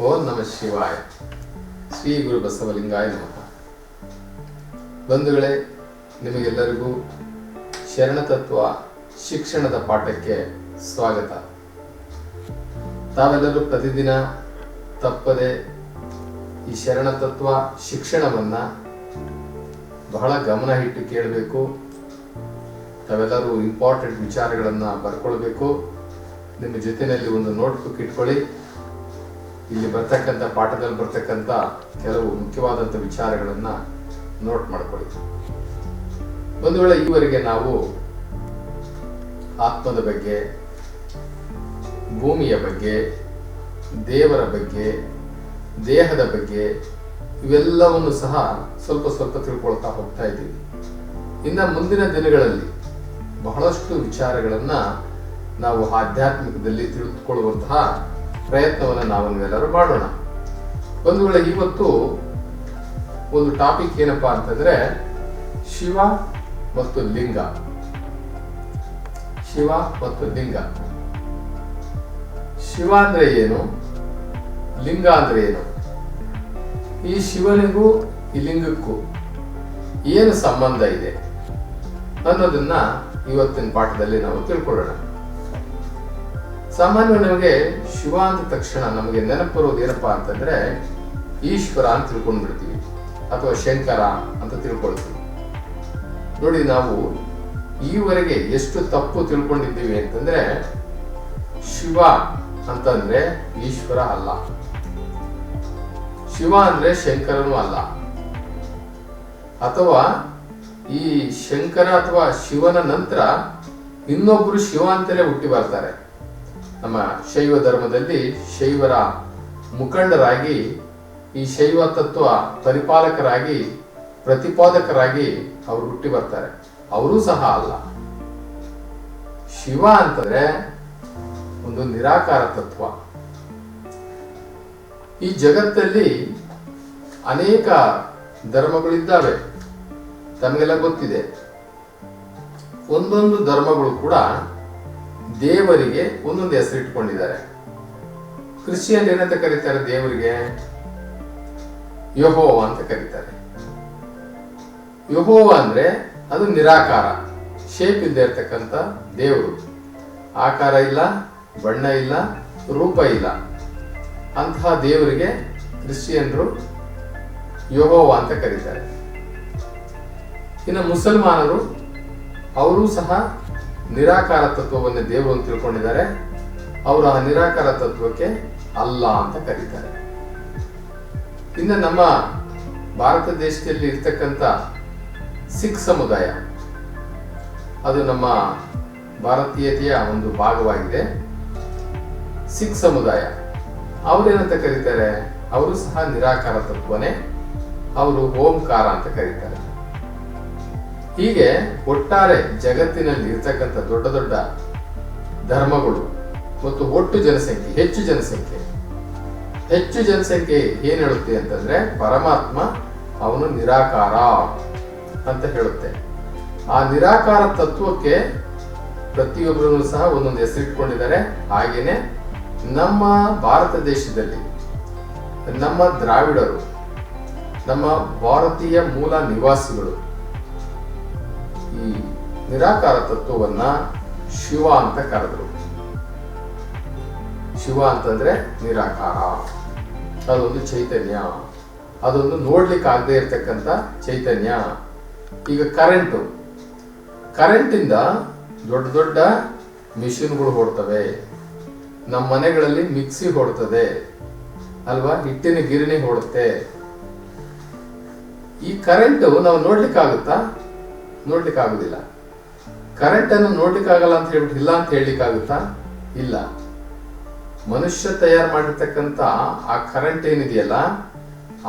ಓಂ ನಮ ಶಿವಾಯ. ಶ್ರೀ ಗುರು ಬಸವಲಿಂಗಾಯ ನಮಃ. ಬಂಧುಗಳೇ, ನಿಮಗೆಲ್ಲರಿಗೂ ಶರಣತತ್ವ ಶಿಕ್ಷಣದ ಪಾಠಕ್ಕೆ ಸ್ವಾಗತ. ತಾವೆಲ್ಲರೂ ಪ್ರತಿದಿನ ತಪ್ಪದೆ ಈ ಶರಣತತ್ವ ಶಿಕ್ಷಣವನ್ನ ಬಹಳ ಗಮನ ಇಟ್ಟು ಕೇಳಬೇಕು. ತಾವೆಲ್ಲರೂ ಇಂಪಾರ್ಟೆಂಟ್ ವಿಚಾರಗಳನ್ನು ಬರ್ಕೊಳ್ಬೇಕು. ನಿಮ್ಮ ಜೊತೆಯಲ್ಲಿ ಒಂದು ನೋಟ್ಬುಕ್ ಇಟ್ಕೊಳ್ಳಿ. ಇಲ್ಲಿ ಬರ್ತಕ್ಕಂಥ ಪಾಠದಲ್ಲಿ ಬರ್ತಕ್ಕಂಥ ಕೆಲವು ಮುಖ್ಯವಾದಂಥ ವಿಚಾರಗಳನ್ನು ನೋಟ್ ಮಾಡ್ಕೊಳ್ಳಿ. ಒಂದು ವೇಳೆ ಈವರೆಗೆ ನಾವು ಆತ್ಮದ ಬಗ್ಗೆ, ಭೂಮಿಯ ಬಗ್ಗೆ, ದೇವರ ಬಗ್ಗೆ, ದೇಹದ ಬಗ್ಗೆ ಇವೆಲ್ಲವನ್ನು ಸಹ ಸ್ವಲ್ಪ ಸ್ವಲ್ಪ ತಿಳ್ಕೊಳ್ತಾ ಹೋಗ್ತಾ ಇದ್ದೀವಿ. ಇನ್ನು ಮುಂದಿನ ದಿನಗಳಲ್ಲಿ ಬಹಳಷ್ಟು ವಿಚಾರಗಳನ್ನು ನಾವು ಆಧ್ಯಾತ್ಮಿಕದಲ್ಲಿ ತಿಳಿದುಕೊಳ್ಳುವಂತಹ ಪ್ರಯತ್ನವನ್ನು ನಾವು ನೀವೆಲ್ಲರೂ ಮಾಡೋಣ. ಒಂದು ವೇಳೆ ಇವತ್ತು ಒಂದು ಟಾಪಿಕ್ ಏನಪ್ಪಾ ಅಂತಂದ್ರೆ ಶಿವ ಮತ್ತು ಲಿಂಗ. ಶಿವ ಮತ್ತು ಲಿಂಗ. ಶಿವ ಅಂದ್ರೆ ಏನು? ಲಿಂಗ ಅಂದ್ರೆ ಏನು? ಈ ಶಿವನಿಗೂ, ಈ ಲಿಂಗಕ್ಕೂ ಏನು ಸಂಬಂಧ ಇದೆ ಅನ್ನೋದನ್ನ ಇವತ್ತಿನ ಪಾಠದಲ್ಲಿ ನಾವು ತಿಳ್ಕೊಳ್ಳೋಣ. ಸಾಮಾನ್ಯ ನಮಗೆ ಶಿವ ಅಂದ ತಕ್ಷಣ ನಮಗೆ ನೆನಪು ಏನಪ್ಪಾ ಅಂತಂದ್ರೆ ಈಶ್ವರ ಅಂತ ತಿಳ್ಕೊಂಡ್ಬಿಡ್ತೀವಿ. ಅಥವಾ ಶಂಕರ ಅಂತ ತಿಳ್ಕೊಳ್ತೀವಿ. ನೋಡಿ ನಾವು ಈವರೆಗೆ ಎಷ್ಟು ತಪ್ಪು ತಿಳ್ಕೊಂಡಿದ್ದೀವಿ ಅಂತಂದ್ರೆ ಶಿವ ಅಂತಂದ್ರೆ ಈಶ್ವರ ಅಲ್ಲ. ಶಿವ ಅಂದ್ರೆ ಶಂಕರನು ಅಲ್ಲ. ಅಥವಾ ಈ ಶಂಕರ ಅಥವಾ ಶಿವನ ನಂತರ ಇನ್ನೊಬ್ರು ಶಿವ ಅಂತಲೇ ಹುಟ್ಟಿ ಬರ್ತಾರೆ. ನಮ್ಮ ಶೈವ ಧರ್ಮದಲ್ಲಿ ಶೈವರ ಮುಖಂಡರಾಗಿ, ಈ ಶೈವ ತತ್ವ ಪರಿಪಾಲಕರಾಗಿ, ಪ್ರತಿಪಾದಕರಾಗಿ ಅವರು ಹುಟ್ಟಿ ಬರ್ತಾರೆ. ಅವರೂ ಸಹ ಅಲ್ಲ. ಶಿವ ಅಂತಂದ್ರೆ ಒಂದು ನಿರಾಕಾರ ತತ್ವ. ಈ ಜಗತ್ತಲ್ಲಿ ಅನೇಕ ಧರ್ಮಗಳಿದ್ದಾವೆ. ತಮಗೆಲ್ಲ ಗೊತ್ತಿದೆ. ಒಂದೊಂದು ಧರ್ಮಗಳು ಕೂಡ ದೇವರಿಗೆ ಒಂದೊಂದು ಹೆಸರು ಇಟ್ಕೊಂಡಿದ್ದಾರೆ. ಕ್ರಿಶ್ಚಿಯನ್ ಏನಂತ ಕರೀತಾರೆ ದೇವರಿಗೆ? ಯಹೋವ ಅಂತ ಕರೀತಾರೆ. ಯಹೋವ ಅಂದ್ರೆ ಅದು ನಿರಾಕಾರ ಶೇಪ್ ಇಲ್ಲದೆ ಇರ್ತಕ್ಕಂಥ ದೇವರು. ಆಕಾರ ಇಲ್ಲ, ಬಣ್ಣ ಇಲ್ಲ, ರೂಪ ಇಲ್ಲ. ಅಂತಹ ದೇವರಿಗೆ ಕ್ರಿಶ್ಚಿಯನ್ರು ಯಹೋವ ಅಂತ ಕರೀತಾರೆ. ಇನ್ನು ಮುಸಲ್ಮಾನರು, ಅವರು ಸಹ ನಿರಾಕಾರ ತತ್ವವನ್ನು ದೇವರು ಅಂತ ತಿಳ್ಕೊಂಡಿದ್ದಾರೆ. ಅವರು ಆ ನಿರಾಕಾರ ತತ್ವಕ್ಕೆ ಅಲ್ಲ ಅಂತ ಕರೀತಾರೆ. ಇನ್ನು ನಮ್ಮ ಭಾರತ ದೇಶದಲ್ಲಿ ಇರ್ತಕ್ಕಂಥ ಸಿಖ್ ಸಮುದಾಯ, ಅದು ನಮ್ಮ ಭಾರತೀಯತೆಯ ಒಂದು ಭಾಗವಾಗಿದೆ. ಸಿಖ್ ಸಮುದಾಯ ಅವರೇನಂತ ಕರೀತಾರೆ? ಅವರು ಸಹ ನಿರಾಕಾರ ತತ್ವನೇ, ಅವರು ಓಂಕಾರ ಅಂತ ಕರೀತಾರೆ. ಹೀಗೆ ಒಟ್ಟಾರೆ ಜಗತ್ತಿನಲ್ಲಿ ಇರ್ತಕ್ಕಂಥ ದೊಡ್ಡ ದೊಡ್ಡ ಧರ್ಮಗಳು ಮತ್ತು ಒಟ್ಟು ಜನಸಂಖ್ಯೆ, ಹೆಚ್ಚು ಜನಸಂಖ್ಯೆ. ಹೆಚ್ಚು ಜನಸಂಖ್ಯೆ ಏನ್ ಹೇಳುತ್ತೆ ಅಂತಂದ್ರೆ ಪರಮಾತ್ಮ ಅವನು ನಿರಾಕಾರ ಅಂತ ಹೇಳುತ್ತೆ. ಆ ನಿರಾಕಾರ ತತ್ವಕ್ಕೆ ಪ್ರತಿಯೊಬ್ಬರೂ ಸಹ ಒಂದೊಂದು ಹೆಸರಿಟ್ಕೊಂಡಿದ್ದಾರೆ. ಹಾಗೇನೆ ನಮ್ಮ ಭಾರತ ದೇಶದಲ್ಲಿ ನಮ್ಮ ದ್ರಾವಿಡರು, ನಮ್ಮ ಭಾರತೀಯ ಮೂಲ ನಿವಾಸಿಗಳು ಈ ನಿರಾಕಾರ ತತ್ವವನ್ನ ಶಿವ ಅಂತ ಕರೆದ್ರು. ಶಿವ ಅಂತಂದ್ರೆ ನಿರಾಕಾರ. ಅದೊಂದು ಚೈತನ್ಯ. ಅದೊಂದು ನೋಡ್ಲಿಕ್ಕೆ ಆಗದೆ ಇರತಕ್ಕಂತ ಚೈತನ್ಯ. ಈಗ ಕರೆಂಟು. ಕರೆಂಟಿಂದ ದೊಡ್ಡ ದೊಡ್ಡ ಮಿಷಿನ್ಗಳು ಹೊಡ್ತವೆ. ನಮ್ಮ ಮನೆಗಳಲ್ಲಿ ಮಿಕ್ಸಿ ಹೊಡ್ತದೆ. ಅಲ್ವಾ? ಹಿಟ್ಟಿನ ಗಿರಣಿ ಹೊಡುತ್ತೆ. ಈ ಕರೆಂಟ್ ನಾವು ನೋಡ್ಲಿಕ್ಕೆ ಆಗುತ್ತಾ ನೋಡ್ಲಿಕ್ಕೆ ಆಗುದಿಲ್ಲ ಕರೆಂಟ್ ಅನ್ನು ನೋಡ್ಲಿಕ್ಕೆ ಆಗಲ್ಲ ಅಂತ ಹೇಳ್ಬಿಟ್ಟು ಇಲ್ಲ ಅಂತ ಹೇಳಲಿಕ್ಕೆ ಆಗುತ್ತಾ ಇಲ್ಲ. ಮನುಷ್ಯ ತಯಾರು ಮಾಡಿರ್ತಕ್ಕಂಥ ಆ ಕರೆಂಟ್ ಏನಿದೆಯಲ್ಲ,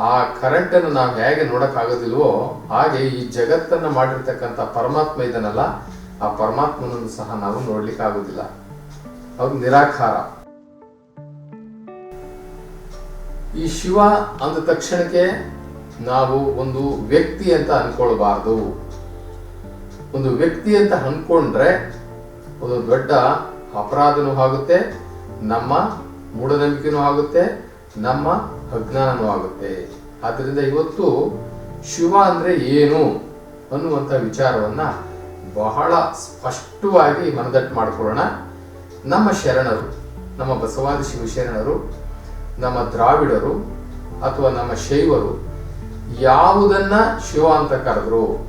ಆ ಕರೆಂಟ್ ಅನ್ನು ನಾವು ಹೇಗೆ ನೋಡಕ್ ಆಗೋದಿಲ್ವೋ ಹಾಗೆ ಈ ಜಗತ್ತನ್ನ ಮಾಡಿರ್ತಕ್ಕಂಥ ಪರಮಾತ್ಮ ಇದನ್ನಲ್ಲ ಆ ಪರಮಾತ್ಮನನ್ನು ಸಹ ನಾವು ನೋಡ್ಲಿಕ್ಕೆ ಆಗುದಿಲ್ಲ ಅವ್ರು ನಿರಾಕಾರ. ಈ ಶಿವ ಅಂದ ತಕ್ಷಣಕ್ಕೆ ನಾವು ಒಂದು ವ್ಯಕ್ತಿ ಅಂತ ಅನ್ಕೊಳ್ಬಾರ್ದು. ಒಂದು ವ್ಯಕ್ತಿ ಅಂತ ಅನ್ಕೊಂಡ್ರೆ ಒಂದು ದೊಡ್ಡ ಅಪರಾಧನೂ ಆಗುತ್ತೆ, ನಮ್ಮ ಮೂಢನಂಬಿಕೆನೂ ಆಗುತ್ತೆ, ನಮ್ಮ ಅಜ್ಞಾನನೂ ಆಗುತ್ತೆ. ಆದ್ದರಿಂದ ಇವತ್ತು ಶಿವ ಅಂದ್ರೆ ಏನು ಅನ್ನುವಂಥ ವಿಚಾರವನ್ನ ಬಹಳ ಸ್ಪಷ್ಟವಾಗಿ ಮನದಟ್ಟು ಮಾಡಿಕೊಳ್ಳೋಣ. ನಮ್ಮ ಶರಣರು, ನಮ್ಮ ಬಸವಾದಿ ಶಿವಶರಣರು ನಮ್ಮ ದ್ರಾವಿಡರು ಅಥವಾ ನಮ್ಮ ಶೈವರು ಯಾವುದನ್ನ ಶಿವ ಅಂತ ಕರೆದ್ರು?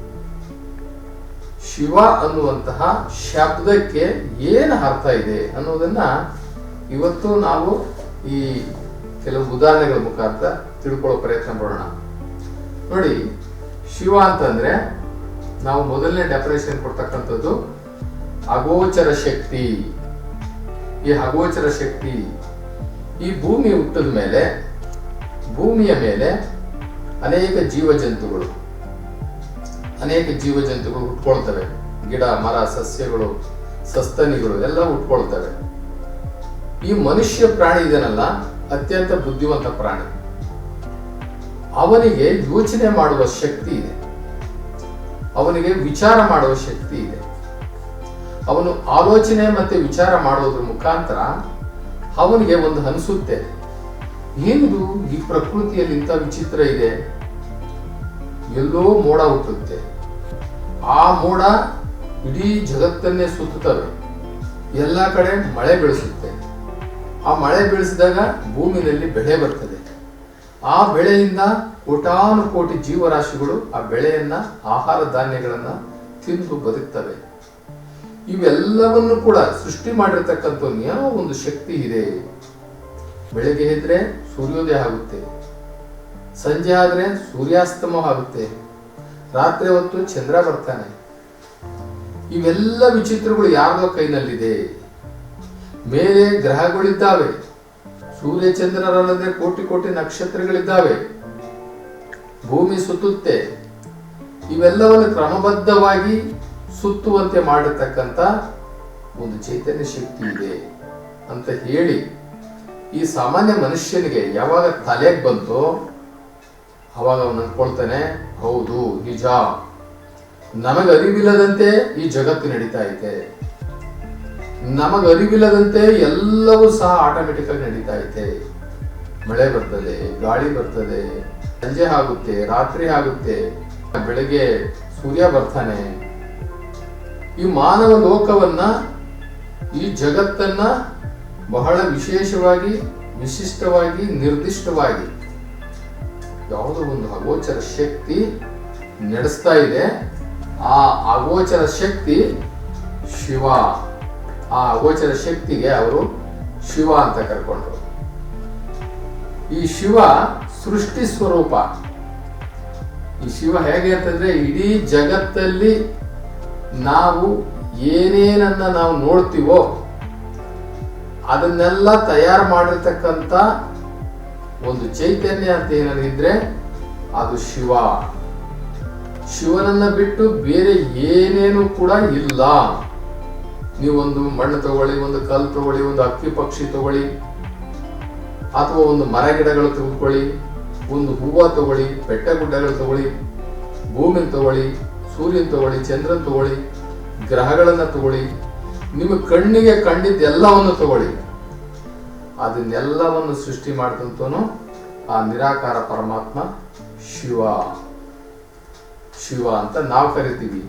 ಶಿವ ಅನ್ನುವಂತಹ ಶಬ್ದಕ್ಕೆ ಏನು ಅರ್ಥ ಇದೆ ಅನ್ನೋದನ್ನ ಇವತ್ತು ನಾವು ಈ ಕೆಲವು ಉದಾಹರಣೆಗಳ ಮುಖಾಂತರ ತಿಳ್ಕೊಳ್ಳೋ ಪ್ರಯತ್ನ ಮಾಡೋಣ. ನೋಡಿ, ಶಿವ ಅಂತಂದ್ರೆ ನಾವು ಮೊದಲನೇ ಡೆಫಿನೇಷನ್ ಕೊಡ್ತಕ್ಕಂಥದ್ದು ಅಗೋಚರ ಶಕ್ತಿ. ಈ ಅಗೋಚರ ಶಕ್ತಿ ಈ ಭೂಮಿ ಹುಟ್ಟಿದ ಮೇಲೆ ಭೂಮಿಯ ಮೇಲೆ ಅನೇಕ ಜೀವಜಂತುಗಳು. ಅನೇಕ ಜೀವಜಂತುಗಳು ಹುಟ್ಕೊಳ್ತವೆ ಗಿಡ, ಮರ, ಸಸ್ಯಗಳು, ಸಸ್ತನಿಗಳು ಎಲ್ಲ ಹುಟ್ಕೊಳ್ತವೆ ಈ ಮನುಷ್ಯ ಪ್ರಾಣಿ ಇದನ್ನಲ್ಲ ಅತ್ಯಂತ ಬುದ್ಧಿವಂತ ಪ್ರಾಣಿ. ಅವನಿಗೆ ಯೋಚನೆ ಮಾಡುವ ಶಕ್ತಿ ಇದೆ. ಅವನಿಗೆ ವಿಚಾರ ಮಾಡುವ ಶಕ್ತಿ ಇದೆ. ಅವನು ಆಲೋಚನೆ ಮತ್ತೆ ವಿಚಾರ ಮಾಡೋದ್ರ ಮುಖಾಂತರ ಅವನಿಗೆ ಒಂದು ಅನಿಸುತ್ತೆ. ಏನಿದು? ಈ ಪ್ರಕೃತಿಯಲ್ಲಿ ಇಂಥ ವಿಚಿತ್ರ ಇದೆ. ಎಲ್ಲೋ ಮೋಡ ಹುಟ್ಟುತ್ತೆ. ಆ ಮೋಡ ಇಡೀ ಜಗತ್ತನ್ನೇ ಸುತ್ತುತ್ತವೆ. ಎಲ್ಲ ಕಡೆ ಮಳೆ ಬೆಳೆಸುತ್ತೆ. ಆ ಮಳೆ ಬೆಳೆಸಿದಾಗ ಭೂಮಿನಲ್ಲಿ ಬೆಳೆ ಬರ್ತದೆ. ಆ ಬೆಳೆಯಿಂದ ಕೋಟಾನು ಕೋಟಿ ಜೀವರಾಶಿಗಳು ಆ ಬೆಳೆಯನ್ನ, ಆಹಾರ ಧಾನ್ಯಗಳನ್ನ ತಿಂದು ಬದುಕ್ತವೆ. ಇವೆಲ್ಲವನ್ನು ಕೂಡ ಸೃಷ್ಟಿ ಮಾಡಿರ್ತಕ್ಕಂಥ ಏನೋ ಒಂದು ಶಕ್ತಿ ಇದೆ? ಬೆಳಗ್ಗೆ ಎದ್ರೆ ಸೂರ್ಯೋದಯ ಆಗುತ್ತೆ. ಸಂಜೆ ಆದ್ರೆ ಸೂರ್ಯಾಸ್ತಮ ಆಗುತ್ತೆ ರಾತ್ರಿ ಹೊತ್ತು ಚಂದ್ರ ಬರ್ತಾನೆ. ಇವೆಲ್ಲ ವಿಚಿತ್ರಗಳು ಯಾರ್ದೋ ಕೈನಲ್ಲಿದೆ. ಮೇಲೆ ಗ್ರಹಗಳಿದ್ದಾವೆ. ಸೂರ್ಯ ಚಂದ್ರರಲ್ಲದೆ ಕೋಟಿ ಕೋಟಿ ನಕ್ಷತ್ರಗಳಿದ್ದಾವೆ. ಭೂಮಿ ಸುತ್ತುತ್ತೆ. ಇವೆಲ್ಲವನ್ನು ಕ್ರಮಬದ್ಧವಾಗಿ ಸುತ್ತುವಂತೆ ಮಾಡಿರ್ತಕ್ಕಂಥ ಒಂದು ಚೈತನ್ಯ ಶಕ್ತಿ ಇದೆ ಅಂತ ಹೇಳಿ ಈ ಸಾಮಾನ್ಯ ಮನುಷ್ಯನಿಗೆ ಯಾವಾಗ ತಲೆಗೆ ಬಂತೋ ಅವಾಗ ಅವನು ಅಂದ್ಕೊಳ್ತಾನೆ, ಹೌದು, ನಿಜ. ನಮಗೆ ಅರಿವಿಲ್ಲದಂತೆ ಈ ಜಗತ್ತು ನಡೀತಾ ಐತೆ. ನಮಗೆ ಅರಿವಿಲ್ಲದಂತೆ ಎಲ್ಲವೂ ಸಹ ಆಟೋಮೆಟಿಕ್ ಆಗಿ ನಡೀತಾ ಐತೆ. ಮಳೆ ಬರ್ತದೆ, ಗಾಳಿ ಬರ್ತದೆ, ಸಂಜೆ ಆಗುತ್ತೆ, ರಾತ್ರಿ ಆಗುತ್ತೆ, ಬೆಳಗ್ಗೆ ಸೂರ್ಯ ಬರ್ತಾನೆ. ಈ ಮಾನವ ಲೋಕವನ್ನ, ಈ ಜಗತ್ತನ್ನ ಬಹಳ ವಿಶೇಷವಾಗಿ, ವಿಶಿಷ್ಟವಾಗಿ, ನಿರ್ದಿಷ್ಟವಾಗಿ ಯಾವುದೋ ಒಂದು ಅಗೋಚರ ಶಕ್ತಿ ನಡೆಸ್ತಾ ಇದೆ. ಆ ಅಗೋಚರ ಶಕ್ತಿ ಶಿವ. ಆ ಅಗೋಚರ ಶಕ್ತಿಗೆ ಅವರು ಶಿವ ಅಂತ ಕರ್ಕೊಂಡ್ರು. ಈ ಶಿವ ಸೃಷ್ಟಿ ಸ್ವರೂಪ. ಈ ಶಿವ ಹೇಗೆ ಅಂತಂದ್ರೆ ಇಡೀ ಜಗತ್ತಲ್ಲಿ ನಾವು ಏನೇನನ್ನ ನಾವು ನೋಡ್ತೀವೋ ಅದನ್ನೆಲ್ಲ ತಯಾರು ಮಾಡಿರ್ತಕ್ಕಂಥ ಒಂದು ಚೈತನ್ಯ ಅಂತ ಏನಾದ್ರೆ ಅದು ಶಿವ. ಶಿವನನ್ನ ಬಿಟ್ಟು ಬೇರೆ ಏನೇನು ಕೂಡ ಇಲ್ಲ. ನೀವೊಂದು ಮಣ್ಣು ತಗೊಳ್ಳಿ, ಒಂದು ಕಲ್ಲು ತಗೊಳ್ಳಿ, ಒಂದು ಅಕ್ಕಿ ಪಕ್ಷಿ ತಗೊಳ್ಳಿ, ಅಥವಾ ಒಂದು ಮರ ಗಿಡಗಳು ತೆಗೆದುಕೊಳ್ಳಿ ಒಂದು ಹೂವ ತಗೊಳ್ಳಿ, ಬೆಟ್ಟ ಗುಡ್ಡಗಳು ತಗೊಳ್ಳಿ, ಭೂಮಿನ ತಗೊಳ್ಳಿ, ಸೂರ್ಯನ ತಗೊಳ್ಳಿ, ಚಂದ್ರನ್ ತಗೊಳ್ಳಿ, ಗ್ರಹಗಳನ್ನ ತಗೊಳ್ಳಿ, ನಿಮ್ಮ ಕಣ್ಣಿಗೆ ಕಂಡಿದ್ದ ಎಲ್ಲವನ್ನು ತಗೊಳ್ಳಿ. ಅದನ್ನೆಲ್ಲವನ್ನು ಸೃಷ್ಟಿ ಮಾಡಿದಂತನು ಆ ನಿರಾಕಾರ ಪರಮಾತ್ಮ ಶಿವ. ಶಿವ ಅಂತ ನಾವು ಕರಿತೀವಿ.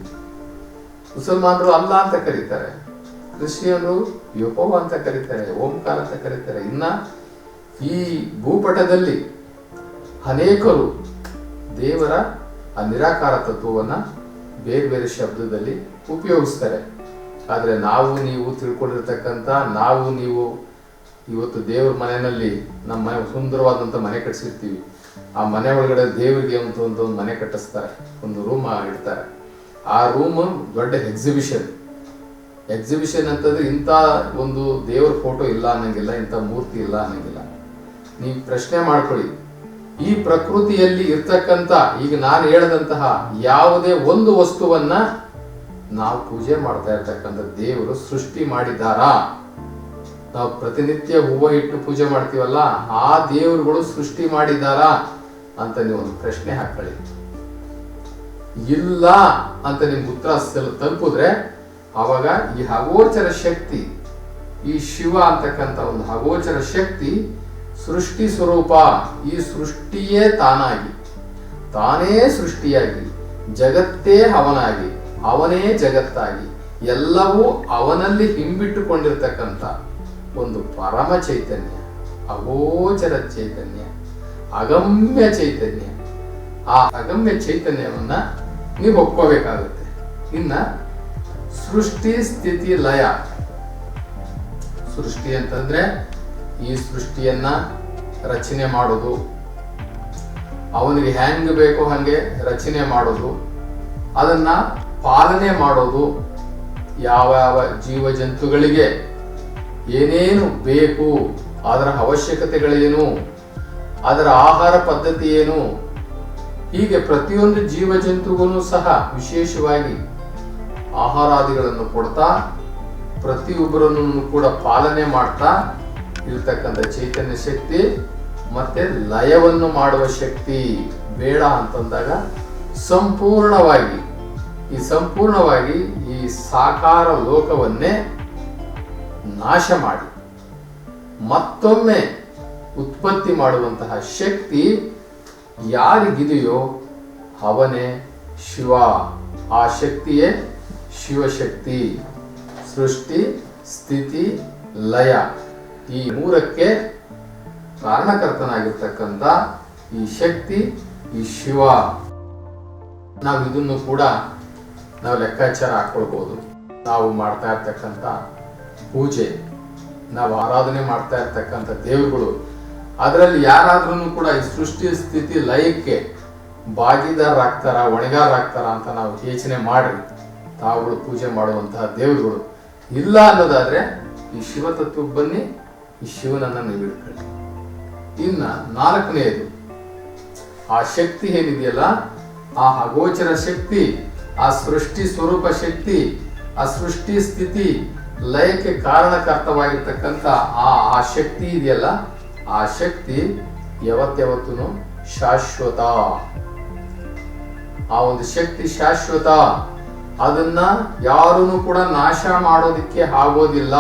ಮುಸಲ್ಮಾನರು ಅಲ್ಲ ಅಂತ ಕರೀತಾರೆ. ಕ್ರಿಶ್ಚಿಯನ್ರು ಯೋಪವ ಅಂತ ಕರೀತಾರೆ, ಓಂಕಾರ ಅಂತ ಕರೀತಾರೆ. ಇನ್ನ ಈ ಭೂಪಟದಲ್ಲಿ ಅನೇಕರು ದೇವರ ಆ ನಿರಾಕಾರ ತತ್ವವನ್ನ ಬೇರೆ ಬೇರೆ ಶಬ್ದದಲ್ಲಿ ಉಪಯೋಗಿಸ್ತಾರೆ. ಆದರೆ ನಾವು ನೀವು ತಿಳ್ಕೊಂಡಿರ್ತಕ್ಕಂಥ, ನಾವು ನೀವು ಇವತ್ತು ದೇವ್ರ ಮನೆಯಲ್ಲಿ ನಮ್ಮ ಮನೆ ಸುಂದರವಾದಂಥ ಮನೆ ಕಟ್ಸಿರ್ತೀವಿ. ಆ ಮನೆ ಒಳಗಡೆ ದೇವರಿಗೆ ಅಂತ ಒಂದು ಮನೆ ಕಟ್ಟಿಸ್ತಾರೆ. ಒಂದು ರೂಮ್ ಇಡ್ತಾರೆ. ಆ ರೂಮ್ ದೊಡ್ಡ ಎಕ್ಸಿಬಿಷನ್ ಎಕ್ಸಿಬಿಷನ್ ಅಂತಂದ್ರೆ ಇಂಥ ಒಂದು ದೇವ್ರ ಫೋಟೋ ಇಲ್ಲ ಅನ್ನಂಗಿಲ್ಲ, ಇಂಥ ಮೂರ್ತಿ ಇಲ್ಲ ಅನ್ನಂಗಿಲ್ಲ. ನೀವು ಪ್ರಶ್ನೆ ಮಾಡ್ಕೊಳ್ಳಿ. ಈ ಪ್ರಕೃತಿಯಲ್ಲಿ ಇರ್ತಕ್ಕಂಥ, ಈಗ ನಾನು ಹೇಳದಂತಹ ಯಾವುದೇ ಒಂದು ವಸ್ತುವನ್ನ ನಾವು ಪೂಜೆ ಮಾಡ್ತಾ ಇರ್ತಕ್ಕಂಥ ದೇವರು ಸೃಷ್ಟಿ ಮಾಡಿದ್ದಾರಾ? ನಾವು ಪ್ರತಿನಿತ್ಯ ಹೂವು ಇಟ್ಟು ಪೂಜೆ ಮಾಡ್ತೀವಲ್ಲ, ಆ ದೇವರುಗಳು ಸೃಷ್ಟಿ ಮಾಡಿದಾರಾ ಅಂತ ನೀವು ಒಂದು ಪ್ರಶ್ನೆ ಹಾಕೊಳ್ಳಿ ಇಲ್ಲ ಅಂತ ನಿಮ್ ಉತ್ತರ ತಲುಪಿದ್ರೆ ಅವಾಗ ಈ ಅಗೋಚರ ಶಕ್ತಿ, ಈ ಶಿವ ಅಂತಕ್ಕಂಥ ಒಂದು ಅಗೋಚರ ಶಕ್ತಿ ಸೃಷ್ಟಿ ಸ್ವರೂಪ, ಈ ಸೃಷ್ಟಿಯೇ ತಾನಾಗಿ, ತಾನೇ ಸೃಷ್ಟಿಯಾಗಿ, ಜಗತ್ತೇ ಅವನಾಗಿ, ಅವನೇ ಜಗತ್ತಾಗಿ, ಎಲ್ಲವೂ ಅವನಲ್ಲಿ ಹಿಂಬಿಟ್ಟುಕೊಂಡಿರ್ತಕ್ಕಂಥ ಒಂದು ಪರಮ ಚೈತನ್ಯ, ಅಗೋಚರ ಚೈತನ್ಯ, ಅಗಮ್ಯ ಚೈತನ್ಯ. ಆ ಅಗಮ್ಯ ಚೈತನ್ಯವನ್ನ ನೀವು ಒಪ್ಕೋಬೇಕಾಗುತ್ತೆ. ಇನ್ನ ಸೃಷ್ಟಿ ಸ್ಥಿತಿ ಲಯ. ಸೃಷ್ಟಿ ಅಂತಂದ್ರೆ ಈ ಸೃಷ್ಟಿಯನ್ನ ರಚನೆ ಮಾಡೋದು. ಅವನಿಗೆ ಹ್ಯಾಂಗ್ ಬೇಕೋ ಹಂಗೆ ರಚನೆ ಮಾಡೋದು. ಅದನ್ನ ಪಾಲನೆ ಮಾಡೋದು. ಯಾವ ಯಾವ ಜೀವ ಜಂತುಗಳಿಗೆ ಏನೇನು ಬೇಕು, ಅದರ ಅವಶ್ಯಕತೆಗಳೇನು, ಅದರ ಆಹಾರ ಪದ್ಧತಿ ಏನು ಹೀಗೆ ಪ್ರತಿಯೊಂದು ಜೀವ ಜಂತುಗೂ ಸಹ ವಿಶೇಷವಾಗಿ ಆಹಾರಾದಿಗಳನ್ನು ಕೊಡ್ತಾ, ಪ್ರತಿಯೊಬ್ಬರನ್ನು ಕೂಡ ಪಾಲನೆ ಮಾಡ್ತಾ ಇರ್ತಕ್ಕಂಥ ಚೈತನ್ಯ ಶಕ್ತಿ, ಮತ್ತೆ ಲಯವನ್ನು ಮಾಡುವ ಶಕ್ತಿ ಬೇಡ ಅಂತಂದಾಗ ಸಂಪೂರ್ಣವಾಗಿ, ಈ ಸಂಪೂರ್ಣವಾಗಿ ಈ ಸಾಕಾರ ಲೋಕವನ್ನೇ ನಾಶ ಮಾಡಿ ಮತ್ತೊಮ್ಮೆ ಉತ್ಪತ್ತಿ ಮಾಡುವಂತಹ ಶಕ್ತಿ ಯಾರಿಗಿದೆಯೋ ಅವನೇ ಶಿವ. ಆ ಶಕ್ತಿಯೇ ಶಿವಶಕ್ತಿ. ಸೃಷ್ಟಿ, ಸ್ಥಿತಿ, ಲಯ. ಈ ಮೂರಕ್ಕೆ ಕಾರಣಕರ್ತನಾಗಿರ್ತಕ್ಕಂಥ ಈ ಶಕ್ತಿ, ಈ ಶಿವ. ನಾವು ಇದನ್ನು ಕೂಡ ನಾವು ಲೆಕ್ಕಾಚಾರ ಹಾಕೊಳ್ಬೋದು. ನಾವು ಮಾಡ್ತಾ ಇರ್ತಕ್ಕಂಥ ಪೂಜೆ, ನಾವು ಆರಾಧನೆ ಮಾಡ್ತಾ ಇರ್ತಕ್ಕಂಥ ದೇವರುಗಳು, ಅದರಲ್ಲಿ ಯಾರಾದ್ರೂ ಕೂಡ ಈ ಸೃಷ್ಟಿ ಸ್ಥಿತಿ ಲಯಕ್ಕೆ ಬಾಗಿದಾರಾಗ್ತಾರ ಒಣಗಾರಾಗ್ತಾರ ಅಂತ ನಾವು ಯೋಚನೆ ಮಾಡ್ರಿ. ತಾವುಗಳು ಪೂಜೆ ಮಾಡುವಂತಹ ದೇವರುಗಳು. ಇಲ್ಲ ಅನ್ನೋದಾದ್ರೆ ಈ ಶಿವತತ್ವಕ್ಕೆ ಬನ್ನಿ, ಈ ಶಿವನನ್ನ ನೀವು ಇಟ್ಕೊಳ್ಳಿ ಇನ್ನ ನಾಲ್ಕನೆಯದು, ಆ ಶಕ್ತಿ ಏನಿದೆಯಲ್ಲ, ಆ ಅಗೋಚರ ಶಕ್ತಿ, ಆ ಸೃಷ್ಟಿ ಸ್ವರೂಪ ಶಕ್ತಿ, ಆ ಸೃಷ್ಟಿ ಸ್ಥಿತಿ ಲಯಕ್ಕೆ ಕಾರಣಕರ್ತವಾಗಿರ್ತಕ್ಕಂಥ ಆ ಆ ಶಕ್ತಿ ಇದೆಯಲ್ಲ? ಆ ಶಕ್ತಿ ಯಾವತ್ಯಾವತ್ತೂ ಶಾಶ್ವತ. ಆ ಒಂದು ಶಕ್ತಿ ಶಾಶ್ವತ. ಅದನ್ನ ಯಾರೂ ಕೂಡ ನಾಶ ಮಾಡೋದಿಕ್ಕೆ ಆಗೋದಿಲ್ಲ.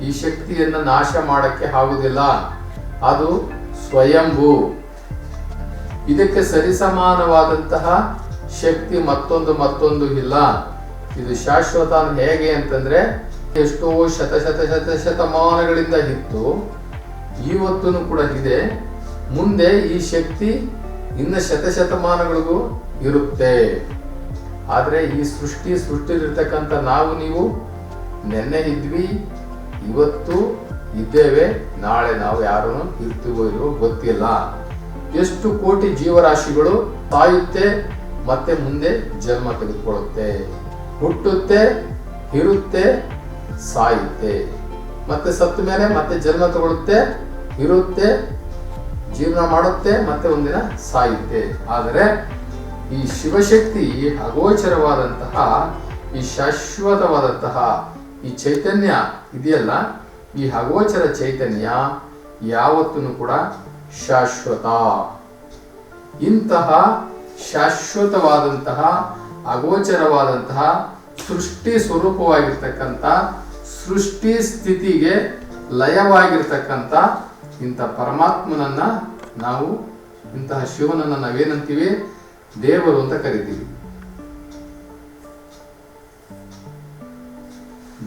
ಈ ಶಕ್ತಿಯನ್ನ ನಾಶ ಮಾಡಕ್ಕೆ ಆಗೋದಿಲ್ಲ. ಅದು ಸ್ವಯಂಭು. ಇದಕ್ಕೆ ಸರಿಸಮಾನವಾದಂತಹ ಶಕ್ತಿ ಮತ್ತೊಂದು ಮತ್ತೊಂದು ಇಲ್ಲ. ಇದು ಶಾಶ್ವತ ಹೇಗೆ ಅಂತಂದ್ರೆ ಎಷ್ಟೋ ಶತ ಶತ ಶತ ಶತಮಾನಗಳಿಂದ ಇತ್ತು ಇವತ್ತೂ ಕೂಡ ಇದೆ. ಮುಂದೆ ಈ ಶಕ್ತಿ ಇನ್ನ ಶತಶತಮಾನಗಳಿಗೂ ಇರುತ್ತೆ. ಆದರೆ ಈ ಸೃಷ್ಟಿ ಸೃಷ್ಟಿಲಿರ್ತಕ್ಕಂಥ ನಾವು ನೀವು ನೆನ್ನೆ ಇದ್ವಿ, ಇವತ್ತು ಇದ್ದೇವೆ, ನಾಳೆ ನಾವು ಯಾರು ಇರ್ತೀವೋ ಇಲ್ವೋ ಗೊತ್ತಿಲ್ಲ. ಎಷ್ಟು ಕೋಟಿ ಜೀವರಾಶಿಗಳು ಸಾಯುತ್ತೆ, ಮತ್ತೆ ಮುಂದೆ ಜನ್ಮ ತೆಗೆದುಕೊಳ್ಳುತ್ತೆ. ಹುಟ್ಟುತ್ತೆ, ಇರುತ್ತೆ, ಸಾಯುತ್ತೆ. ಮತ್ತೆ ಸತ್ತ ಮೇಲೆ ಮತ್ತೆ ಜನ್ಮ ತಗೊಳುತ್ತೆ, ಇರುತ್ತೆ, ಜೀವನ ಮಾಡುತ್ತೆ, ಮತ್ತೆ ಒಂದಿನ ಸಾಯುತ್ತೆ. ಆದರೆ ಈ ಶಿವಶಕ್ತಿ ಅಗೋಚರವಾದಂತಹ, ಈ ಶಾಶ್ವತವಾದಂತಹ ಈ ಚೈತನ್ಯ ಇದೆಯಲ್ಲ, ಈ ಅಗೋಚರ ಚೈತನ್ಯ ಯಾವತ್ತೂ ಕೂಡ ಶಾಶ್ವತ. ಇಂತಹ ಶಾಶ್ವತವಾದಂತಹ ಅಗೋಚರವಾದಂತಹ ಸೃಷ್ಟಿ ಸ್ವರೂಪವಾಗಿರ್ತಕ್ಕಂಥ ಸೃಷ್ಟಿ ಸ್ಥಿತಿಗೆ ಲಯವಾಗಿರ್ತಕ್ಕಂಥ ಇಂಥ ಪರಮಾತ್ಮನನ್ನ ನಾವು, ಇಂತಹ ಶಿವನನ್ನ ನಾವೇನಂತೀವಿ? ದೇವರು ಅಂತ ಕರಿತೀವಿ.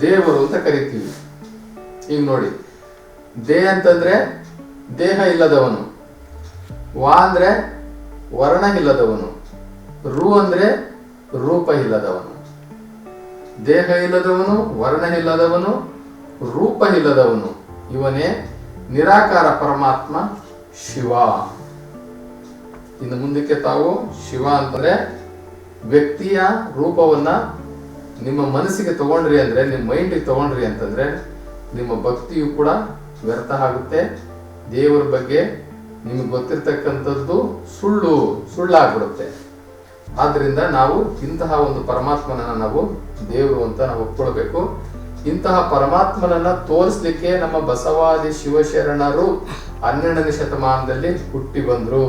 ದೇವರು ಅಂತ ಕರಿತೀವಿ. ಈಗ ನೋಡಿ, ದೇ ಅಂತಂದ್ರೆ ದೇಹ ಇಲ್ಲದವನು, ವಾ ಅಂದ್ರೆ ವರ್ಣ ಇಲ್ಲದವನು, ರು ಅಂದ್ರೆ ರೂಪ ಇಲ್ಲದವನು. ದೇಹ ಇಲ್ಲದವನು, ವರ್ಣ ಇಲ್ಲದವನು, ರೂಪ ಇಲ್ಲದವನು. ಇವನೇ ನಿರಾಕಾರ ಪರಮಾತ್ಮ ಶಿವ. ಇನ್ನು ಮುಂದಕ್ಕೆ ತಾವು ಶಿವ ಅಂತಂದ್ರೆ ವ್ಯಕ್ತಿಯ ರೂಪವನ್ನ ನಿಮ್ಮ ಮನಸ್ಸಿಗೆ ತಗೊಂಡ್ರಿ ಅಂದ್ರೆ, ನಿಮ್ಮ ಮೈಂಡಿಗೆ ತಗೊಂಡ್ರಿ ಅಂತಂದ್ರೆ, ನಿಮ್ಮ ಭಕ್ತಿಯು ಕೂಡ ವ್ಯರ್ಥ ಆಗುತ್ತೆ. ದೇವರ ಬಗ್ಗೆ ನಿಮಗೆ ಗೊತ್ತಿರ್ತಕ್ಕಂಥದ್ದು ಸುಳ್ಳು, ಸುಳ್ಳಾಗ್ಬಿಡುತ್ತೆ. ಆದ್ರಿಂದ ನಾವು ಇಂತಹ ಒಂದು ಪರಮಾತ್ಮನನ್ನ ನಾವು ದೇವರು ಅಂತ ನಾವು ಒಪ್ಕೊಳ್ಬೇಕು. ಇಂತಹ ಪರಮಾತ್ಮನನ್ನ ತೋರಿಸ್ಲಿಕ್ಕೆ ನಮ್ಮ ಬಸವಾದಿ ಶಿವಶರಣರು ಹನ್ನೆರಡನೇ ಶತಮಾನದಲ್ಲಿ ಹುಟ್ಟಿ ಬಂದ್ರು.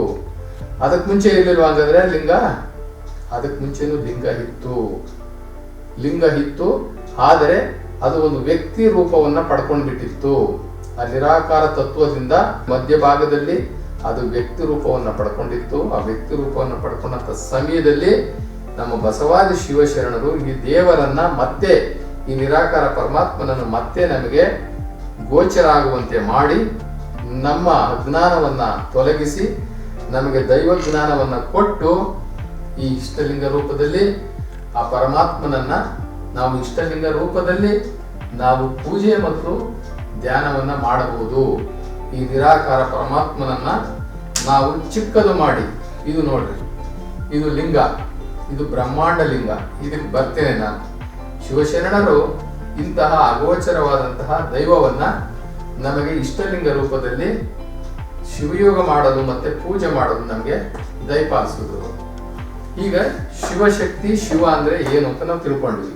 ಅದಕ್ ಮುಂಚೆ ಇರ್ಲಿಲ್ವಾ ಹಂಗಾದ್ರೆ ಲಿಂಗ? ಅದಕ್ ಮುಂಚೆನೂ ಲಿಂಗ ಇತ್ತು. ಲಿಂಗ ಇತ್ತು, ಆದರೆ ಅದು ಒಂದು ವ್ಯಕ್ತಿ ರೂಪವನ್ನ ಪಡ್ಕೊಂಡ್ಬಿಟ್ಟಿತ್ತು. ಆ ನಿರಾಕಾರ ತತ್ವದಿಂದ ಮಧ್ಯಭಾಗದಲ್ಲಿ ಅದು ವ್ಯಕ್ತಿ ರೂಪವನ್ನು ಪಡ್ಕೊಂಡಿತ್ತು. ಆ ವ್ಯಕ್ತಿ ರೂಪವನ್ನು ಪಡ್ಕೊಂಡಂಥ ಸಮಯದಲ್ಲಿ ನಮ್ಮ ಬಸವಾದಿ ಶಿವಶರಣರು ಈ ದೇವರನ್ನ ಮತ್ತೆ ಈ ನಿರಾಕಾರ ಪರಮಾತ್ಮನನ್ನು ಮತ್ತೆ ನಮಗೆ ಗೋಚರ ಆಗುವಂತೆ ಮಾಡಿ ನಮ್ಮ ಅಜ್ಞಾನವನ್ನ ತೊಲಗಿಸಿ ನಮಗೆ ದೈವ ಜ್ಞಾನವನ್ನ ಕೊಟ್ಟು ಈ ಇಷ್ಟಲಿಂಗ ರೂಪದಲ್ಲಿ ಆ ಪರಮಾತ್ಮನನ್ನ ನಾವು ಇಷ್ಟಲಿಂಗ ರೂಪದಲ್ಲಿ ನಾವು ಪೂಜೆ ಮತ್ತು ಧ್ಯಾನವನ್ನ ಮಾಡಬಹುದು. ಈ ನಿರಾಕಾರ ಪರಮಾತ್ಮನನ್ನ ನಾವು ಚಿಕ್ಕದು ಮಾಡಿ. ಇದು ನೋಡ್ರಿ, ಇದು ಲಿಂಗ, ಇದು ಬ್ರಹ್ಮಾಂಡ ಲಿಂಗ ಇದಕ್ಕೆ ಬರ್ತೇನೆ ನಾನು. ಶಿವಶರಣರು ಇಂತಹ ಅಗೋಚರವಾದಂತಹ ದೈವವನ್ನ ನಮಗೆ ಇಷ್ಟಲಿಂಗ ರೂಪದಲ್ಲಿ ಶಿವಯೋಗ ಮಾಡೋದು ಮತ್ತೆ ಪೂಜೆ ಮಾಡೋದು ನಮಗೆ ದಯಪಾಲಿಸಿದ್ರು ಈಗ ಶಿವಶಕ್ತಿ, ಶಿವ ಅಂದ್ರೆ ಏನು ಅಂತ ನಾವು ತಿಳ್ಕೊಂಡ್ವಿ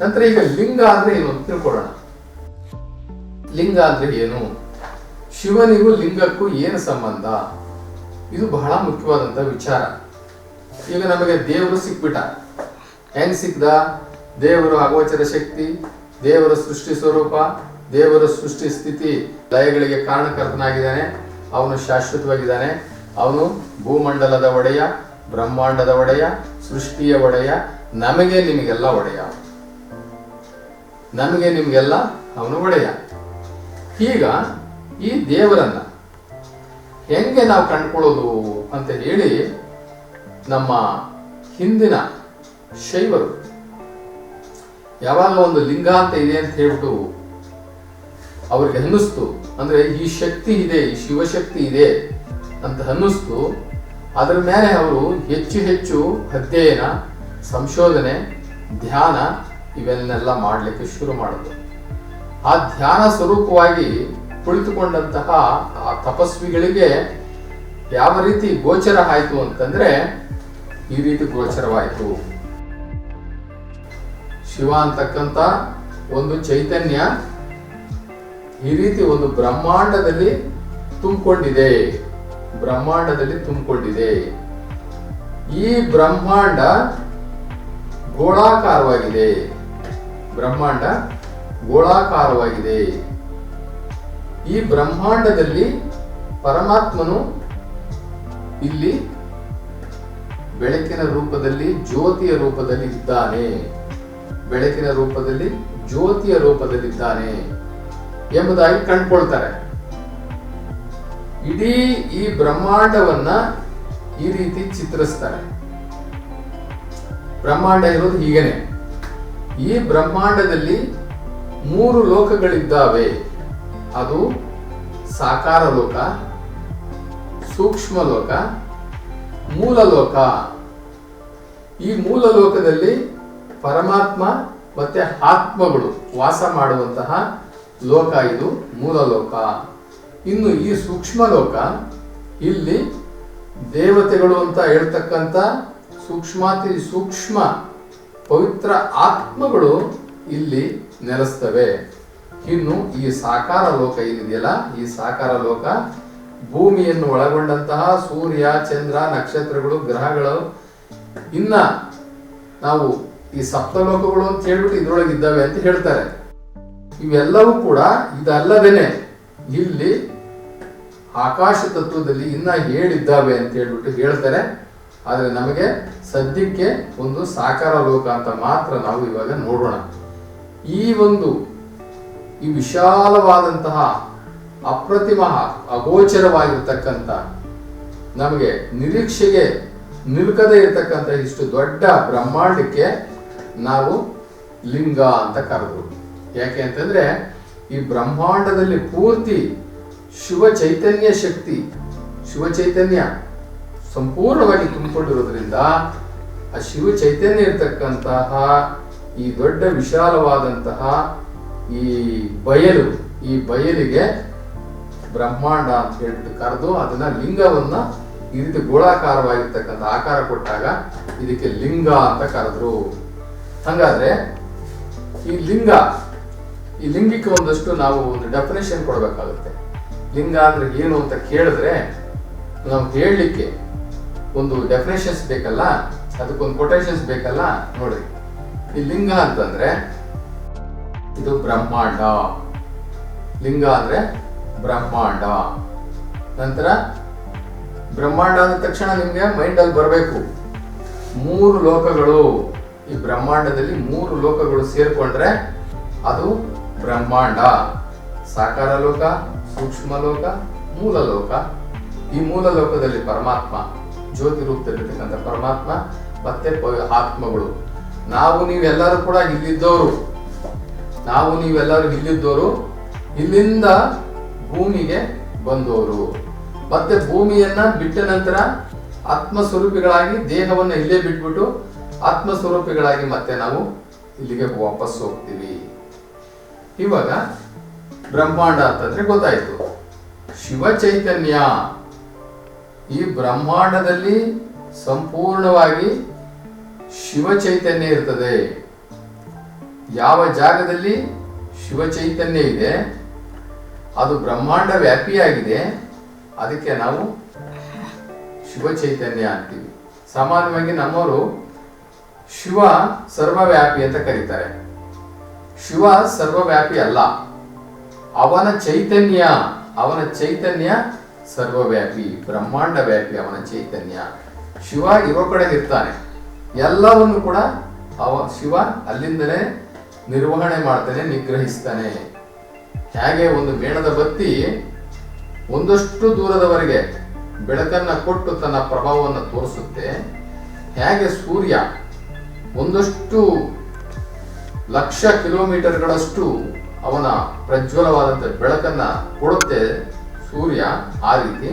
ನಂತರ ಈಗ ಲಿಂಗ ಅಂದ್ರೆ ಏನು ಅಂತ ತಿಳ್ಕೊಳ್ಳೋಣ. ಲಿಂಗ ಅಂದ್ರೆ ಏನು? ಶಿವನಿಗೂ ಲಿಂಗಕ್ಕೂ ಏನು ಸಂಬಂಧ? ಇದು ಬಹಳ ಮುಖ್ಯವಾದಂತ ವಿಚಾರ. ಈಗ ನಮಗೆ ದೇವರು ಸಿಕ್ಬಿಟ್ಟ. ಹೆಂಗ್ ಸಿಕ್ದ? ದೇವರು ಅಗೋಚರ ಶಕ್ತಿ, ದೇವರ ಸೃಷ್ಟಿ ಸ್ವರೂಪ, ದೇವರ ಸೃಷ್ಟಿ ಸ್ಥಿತಿ. ಲಯಗಳಿಗೆ ಕಾರಣಕರ್ತನಾಗಿದ್ದಾನೆ. ಅವನು ಶಾಶ್ವತವಾಗಿದ್ದಾನೆ. ಅವನು ಭೂಮಂಡಲದ ಒಡೆಯ, ಬ್ರಹ್ಮಾಂಡದ ಒಡೆಯ, ಸೃಷ್ಟಿಯ ಒಡೆಯ, ನಮಗೆ ನಿಮಗೆಲ್ಲ ಒಡೆಯ ನಮಗೆ ನಿಮಗೆಲ್ಲ ಅವನು ಒಡೆಯ. ಈಗ ಈ ದೇವರನ್ನ ಹೆಂಗೆ ನಾವು ಕಂಡ್ಕೊಳ್ಳೋದು ಅಂತ ಹೇಳಿ ನಮ್ಮ ಹಿಂದಿನ ಶೈವರು ಯಾವಾಗ ಒಂದು ಲಿಂಗ ಅಂತ ಇದೆ ಅಂತ ಹೇಳ್ಬಿಟ್ಟು ಅವ್ರಿಗೆ ಅನ್ನಿಸ್ತು. ಅಂದ್ರೆ ಈ ಶಕ್ತಿ ಇದೆ, ಈ ಶಿವಶಕ್ತಿ ಇದೆ ಅಂತ ಅನ್ನಿಸ್ತು. ಅದರ ಮೇಲೆ ಅವರು ಹೆಚ್ಚು ಹೆಚ್ಚು ಅಧ್ಯಯನ, ಸಂಶೋಧನೆ, ಧ್ಯಾನ ಇವೆನ್ನೆಲ್ಲ ಮಾಡಲಿಕ್ಕೆ ಶುರು ಮಾಡಿದ್ರು. ಆ ಧ್ಯಾನ ಸ್ವರೂಪವಾಗಿ ಕುಳಿತುಕೊಂಡಂತಹ ಆ ತಪಸ್ವಿಗಳಿಗೆ ಯಾವ ರೀತಿ ಗೋಚರ ಆಯಿತು ಅಂತಂದ್ರೆ ಈ ರೀತಿ ಗೋಚರವಾಯಿತು. ಶಿವ ಅಂತಕ್ಕಂಥ ಒಂದು ಚೈತನ್ಯ ಈ ರೀತಿ ಒಂದು ಬ್ರಹ್ಮಾಂಡದಲ್ಲಿ ತುಂಬಿಕೊಂಡಿದೆ. ಬ್ರಹ್ಮಾಂಡದಲ್ಲಿ ತುಂಬಿಕೊಂಡಿದೆ. ಈ ಬ್ರಹ್ಮಾಂಡ ಗೋಳಾಕಾರವಾಗಿದೆ. ಬ್ರಹ್ಮಾಂಡ ಗೋಳಾಕಾರವಾಗಿದೆ. ಈ ಬ್ರಹ್ಮಾಂಡದಲ್ಲಿ ಪರಮಾತ್ಮನು ಇಲ್ಲಿ ಬೆಳಕಿನ ರೂಪದಲ್ಲಿ, ಜ್ಯೋತಿಯ ರೂಪದಲ್ಲಿ ಇದ್ದಾನೆ. ಬೆಳಕಿನ ರೂಪದಲ್ಲಿ, ಜ್ಯೋತಿಯ ರೂಪದಲ್ಲಿದ್ದಾನೆ ಎಂಬುದಾಗಿ ಕಂಡ್ಕೊಳ್ತಾರೆ. ಇಡೀ ಈ ಬ್ರಹ್ಮಾಂಡವನ್ನ ಈ ರೀತಿ ಚಿತ್ರಿಸ್ತಾರೆ. ಬ್ರಹ್ಮಾಂಡ ಇರೋದು ಹೀಗೇನೆ. ಈ ಬ್ರಹ್ಮಾಂಡದಲ್ಲಿ ಮೂರು ಲೋಕಗಳಿದ್ದಾವೆ. ಅದು ಸಾಕಾರ ಲೋಕ, ಸೂಕ್ಷ್ಮ ಲೋಕ, ಮೂಲ ಲೋಕ. ಈ ಮೂಲ ಲೋಕದಲ್ಲಿ ಪರಮಾತ್ಮ ಮತ್ತೆ ಆತ್ಮಗಳು ವಾಸ ಮಾಡುವಂತಹ ಲೋಕ ಇದು, ಮೂಲ ಲೋಕ. ಇನ್ನು ಈ ಸೂಕ್ಷ್ಮ ಲೋಕ ಇಲ್ಲಿ ದೇವತೆಗಳು ಅಂತ ಹೇಳ್ತಕ್ಕಂಥ ಸೂಕ್ಷ್ಮಾತಿ ಸೂಕ್ಷ್ಮ ಪವಿತ್ರ ಆತ್ಮಗಳು ಇಲ್ಲಿ ನೆಲೆಸ್ತವೆ. ಇನ್ನು ಈ ಸಾಕಾರ ಲೋಕ ಏನಿದೆಯಲ್ಲ, ಈ ಸಾಕಾರ ಲೋಕ ಭೂಮಿಯನ್ನು ಒಳಗೊಂಡಂತಹ ಸೂರ್ಯ, ಚಂದ್ರ, ನಕ್ಷತ್ರಗಳು, ಗ್ರಹಗಳು. ಇನ್ನ ನಾವು ಈ ಸಪ್ತಲೋಕಗಳು ಅಂತ ಹೇಳ್ಬಿಟ್ಟು ಇದ್ರೊಳಗೆ ಇದ್ದಾವೆ ಅಂತ ಹೇಳ್ತಾರೆ. ಇವೆಲ್ಲವೂ ಕೂಡ ಇದಲ್ಲದೇನೆ ಇಲ್ಲಿ ಆಕಾಶ ತತ್ವದಲ್ಲಿ ಇನ್ನ ಹೇಳಿದ್ದಾವೆ ಅಂತ ಹೇಳ್ಬಿಟ್ಟು ಹೇಳ್ತಾರೆ. ಆದ್ರೆ ನಮಗೆ ಸದ್ಯಕ್ಕೆ ಒಂದು ಸಾಕಾರ ಲೋಕ ಅಂತ ಮಾತ್ರ ನಾವು ಇವಾಗ ನೋಡೋಣ. ಈ ಒಂದು ಈ ವಿಶಾಲವಾದಂತಹ ಅಪ್ರತಿಮ ಅಗೋಚರವಾಗಿರ್ತಕ್ಕಂಥ ನಮಗೆ ನಿರೀಕ್ಷೆಗೆ ನಿಲ್ಕದೇ ಇರತಕ್ಕಂಥ ಇಷ್ಟು ದೊಡ್ಡ ಬ್ರಹ್ಮಾಂಡಕ್ಕೆ ನಾವು ಲಿಂಗ ಅಂತ ಕರೆದ್ರು. ಯಾಕೆ ಅಂತಂದ್ರೆ ಈ ಬ್ರಹ್ಮಾಂಡದಲ್ಲಿ ಪೂರ್ತಿ ಶಿವ ಚೈತನ್ಯ ಶಕ್ತಿ, ಶಿವ ಚೈತನ್ಯ ಸಂಪೂರ್ಣವಾಗಿ ತುಂಬಿಕೊಂಡಿರೋದ್ರಿಂದ ಆ ಶಿವ ಚೈತನ್ಯ ಇರತಕ್ಕಂತಹ ಈ ದೊಡ್ಡ ವಿಶಾಲವಾದಂತಹ ಈ ಬಯಲು, ಈ ಬಯಲಿಗೆ ಬ್ರಹ್ಮಾಂಡ ಅಂತ ಹೇಳ್ಬಿಟ್ಟು ಕರೆದು ಅದನ್ನ ಲಿಂಗವನ್ನ ಈ ರೀತಿ ಗೋಳಾಕಾರವಾಗಿರ್ತಕ್ಕಂಥ ಆಕಾರ ಕೊಟ್ಟಾಗ ಇದಕ್ಕೆ ಲಿಂಗ ಅಂತ ಕರೆದ್ರು. ಹಂಗಾದ್ರೆ ಈ ಲಿಂಗ, ಈ ಲಿಂಗಕ್ಕೆ ಒಂದಷ್ಟು ನಾವು ಒಂದು ಡೆಫಿನೇಷನ್ ಕೊಡಬೇಕಾಗುತ್ತೆ. ಲಿಂಗ ಅಂದ್ರೆ ಏನು ಅಂತ ಕೇಳಿದ್ರೆ ನಾವು ಹೇಳಲಿಕ್ಕೆ ಒಂದು ಡೆಫಿನೇಷನ್ಸ್ ಬೇಕಲ್ಲ, ಅದಕ್ಕೊಂದು ಕೊಟೇಶನ್ಸ್ ಬೇಕಲ್ಲ ನೋಡಿ ಈ ಲಿಂಗ ಅಂತಂದ್ರೆ ಇದು ಬ್ರಹ್ಮಾಂಡ. ಲಿಂಗ ಅಂದ್ರೆ ಬ್ರಹ್ಮಾಂಡ. ನಂತರ ಬ್ರಹ್ಮಾಂಡ ಅಂದ ತಕ್ಷಣ ನಿಮ್ಗೆ ಮೈಂಡ್ ಅಲ್ಲಿ ಬರಬೇಕು. ಮೂರು ಲೋಕಗಳು. ಈ ಬ್ರಹ್ಮಾಂಡದಲ್ಲಿ ಮೂರು ಲೋಕಗಳು ಸೇರ್ಕೊಂಡ್ರೆ ಅದು ಬ್ರಹ್ಮಾಂಡ. ಸಾಕಾರ ಲೋಕ, ಸೂಕ್ಷ್ಮ ಲೋಕ, ಮೂಲ ಲೋಕ. ಈ ಮೂಲ ಲೋಕದಲ್ಲಿ ಪರಮಾತ್ಮ, ಜ್ಯೋತಿ ರೂಪದಲ್ಲಿರ್ತಕ್ಕಂಥ ಪರಮಾತ್ಮ, ಮತ್ತೆ ಆತ್ಮಗಳು. ನಾವು ನೀವೆಲ್ಲರೂ ಕೂಡ ಇಲ್ಲಿದ್ದವರು. ನಾವು ನೀವೆಲ್ಲರೂ ಇಲ್ಲಿದ್ದವರು, ಇಲ್ಲಿಂದ ಭೂಮಿಗೆ ಬಂದವರು. ಮತ್ತೆ ಭೂಮಿಯನ್ನ ಬಿಟ್ಟ ನಂತರ ಆತ್ಮ ಆತ್ಮಸ್ವರೂಪಿಗಳಾಗಿ, ದೇಹವನ್ನು ಇಲ್ಲೇ ಬಿಟ್ಬಿಟ್ಟು ಆತ್ಮಸ್ವರೂಪಿಗಳಾಗಿ ಮತ್ತೆ ನಾವು ಇಲ್ಲಿಗೆ ವಾಪಸ್ ಹೋಗ್ತೀವಿ. ಇವಾಗ ಬ್ರಹ್ಮಾಂಡ ಅಂತಂದ್ರೆ ಗೊತ್ತಾಯ್ತು. ಶಿವ ಚೈತನ್ಯ. ಈ ಬ್ರಹ್ಮಾಂಡದಲ್ಲಿ ಸಂಪೂರ್ಣವಾಗಿ ಶಿವ ಚೈತನ್ಯ ಇರ್ತದೆ. ಯಾವ ಜಾಗದಲ್ಲಿ ಶಿವ ಚೈತನ್ಯ ಇದೆ, ಅದು ಬ್ರಹ್ಮಾಂಡ ವ್ಯಾಪಿಯಾಗಿದೆ, ಅದಕ್ಕೆ ನಾವು ಶಿವ ಚೈತನ್ಯ ಅಂತೀವಿ. ಸಾಮಾನ್ಯವಾಗಿ ನಮ್ಮವರು ಶಿವ ಸರ್ವವ್ಯಾಪಿ ಅಂತ ಕರೀತಾರೆ. ಶಿವ ಸರ್ವವ್ಯಾಪಿ ಅಲ್ಲ. ಅವನ ಚೈತನ್ಯ ಅವನ ಚೈತನ್ಯ ಸರ್ವವ್ಯಾಪಿ, ಬ್ರಹ್ಮಾಂಡ ವ್ಯಾಪಿ ಅವನ ಚೈತನ್ಯ. ಶಿವ ಇರೋ ಕಡೆ ಇರ್ತಾನೆ. ಎಲ್ಲವನ್ನು ಕೂಡ ಅವ, ಶಿವ ಅಲ್ಲಿಂದಲೇ ನಿರ್ವಹಣೆ ಮಾಡ್ತಾನೆ, ನಿಗ್ರಹಿಸ್ತಾನೆ. ಹೇಗೆ ಒಂದು ಮೇಣದ ಬತ್ತಿ ಒಂದಷ್ಟು ದೂರದವರೆಗೆ ಬೆಳಕನ್ನ ಕೊಟ್ಟು ತನ್ನ ಪ್ರಭಾವವನ್ನು ತೋರಿಸುತ್ತೆ, ಹೇಗೆ ಸೂರ್ಯ ಒಂದಷ್ಟು ಲಕ್ಷ ಕಿಲೋಮೀಟರ್ಗಳಷ್ಟು ಅವನ ಪ್ರಜ್ವಲವಾದಂಥ ಬೆಳಕನ್ನ ಕೊಡುತ್ತೆ ಸೂರ್ಯ ಆ ರೀತಿ.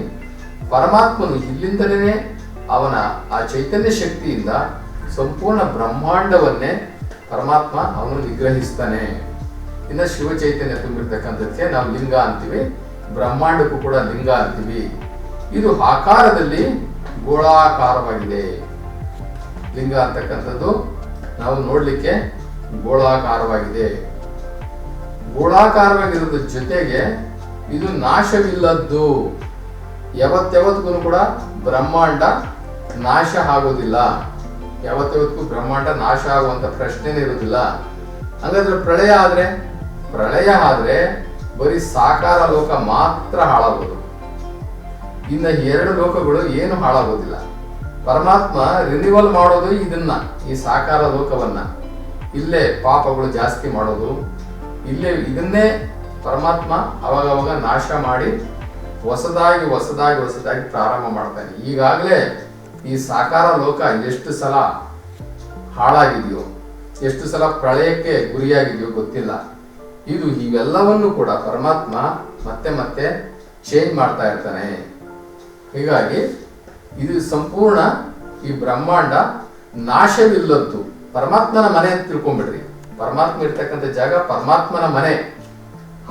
ಪರಮಾತ್ಮನು ಇಲ್ಲಿಂದಲೇ ಅವನ ಆ ಚೈತನ್ಯ ಶಕ್ತಿಯಿಂದ ಸಂಪೂರ್ಣ ಬ್ರಹ್ಮಾಂಡವನ್ನೇ ಪರಮಾತ್ಮ ಅವನು ನಿಗ್ರಹಿಸ್ತಾನೆ ಇನ್ನು ಶಿವ ಚೈತನ್ಯ ತುಂಬಿರ್ತಕ್ಕಂಥದ್ದಕ್ಕೆ ನಾವು ಲಿಂಗ ಅಂತೀವಿ. ಬ್ರಹ್ಮಾಂಡಕ್ಕೂ ಕೂಡ ಲಿಂಗ ಅಂತೀವಿ. ಇದು ಆಕಾರದಲ್ಲಿ ಗೋಳಾಕಾರವಾಗಿದೆ. ಲಿಂಗ ಅಂತಕ್ಕಂಥದ್ದು ನಾವು ನೋಡಲಿಕ್ಕೆ ಗೋಳಾಕಾರವಾಗಿದೆ. ಗೋಳಾಕಾರವಾಗಿರೋದ್ರ ಜೊತೆಗೆ ಇದು ನಾಶವಿಲ್ಲದ್ದು. ಯಾವತ್ಯಾವತ್ತಿಗೂ ಕೂಡ ಬ್ರಹ್ಮಾಂಡ ನಾಶ ಆಗೋದಿಲ್ಲ. ಯಾವತ್ಯಾವತ್ತಿಗೂ ಬ್ರಹ್ಮಾಂಡ ನಾಶ ಆಗುವಂತ ಪ್ರಶ್ನೆನೇ ಇರುವುದಿಲ್ಲ. ಹಂಗಾದ್ರೆ ಪ್ರಳಯ ಆದ್ರೆ? ಪ್ರಳಯ ಆದ್ರೆ ಬರೀ ಸಾಕಾರ ಲೋಕ ಮಾತ್ರ ಹಾಳಾಗೋದು. ಇನ್ನ ಎರಡು ಲೋಕಗಳು ಏನು ಹಾಳಾಗೋದಿಲ್ಲ. ಪರಮಾತ್ಮ ರಿನಿವಲ್ ಮಾಡೋದು ಇದನ್ನ, ಈ ಸಾಕಾರ ಲೋಕವನ್ನ. ಇಲ್ಲೇ ಪಾಪಗಳು ಜಾಸ್ತಿ ಮಾಡೋದು. ಇಲ್ಲೇ ಇದನ್ನೇ ಪರಮಾತ್ಮ ಅವಾಗವಾಗ ನಾಶ ಮಾಡಿ ಹೊಸದಾಗಿ ಹೊಸದಾಗಿ ಹೊಸದಾಗಿ ಪ್ರಾರಂಭ ಮಾಡ್ತಾನೆ. ಈಗಾಗಲೇ ಈ ಸಾಕಾರ ಲೋಕ ಎಷ್ಟು ಸಲ ಹಾಳಾಗಿದೆಯೋ, ಎಷ್ಟು ಸಲ ಪ್ರಳಯಕ್ಕೆ ಗುರಿಯಾಗಿದೆಯೋ ಗೊತ್ತಿಲ್ಲ. ಇದು ಇವೆಲ್ಲವನ್ನು ಕೂಡ ಪರಮಾತ್ಮ ಮತ್ತೆ ಮತ್ತೆ ಚೇಂಜ್ ಮಾಡ್ತಾ ಇರ್ತಾನೆ. ಹೀಗಾಗಿ ಇದು ಸಂಪೂರ್ಣ ಈ ಬ್ರಹ್ಮಾಂಡ ನಾಶವಿಲ್ಲದ್ದು. ಪರಮಾತ್ಮನ ಮನೆ ಅಂತ ತಿಳ್ಕೊಂಡ್ಬಿಡ್ರಿ. ಪರಮಾತ್ಮ ಇರ್ತಕ್ಕಂಥ ಜಾಗ ಪರಮಾತ್ಮನ ಮನೆ.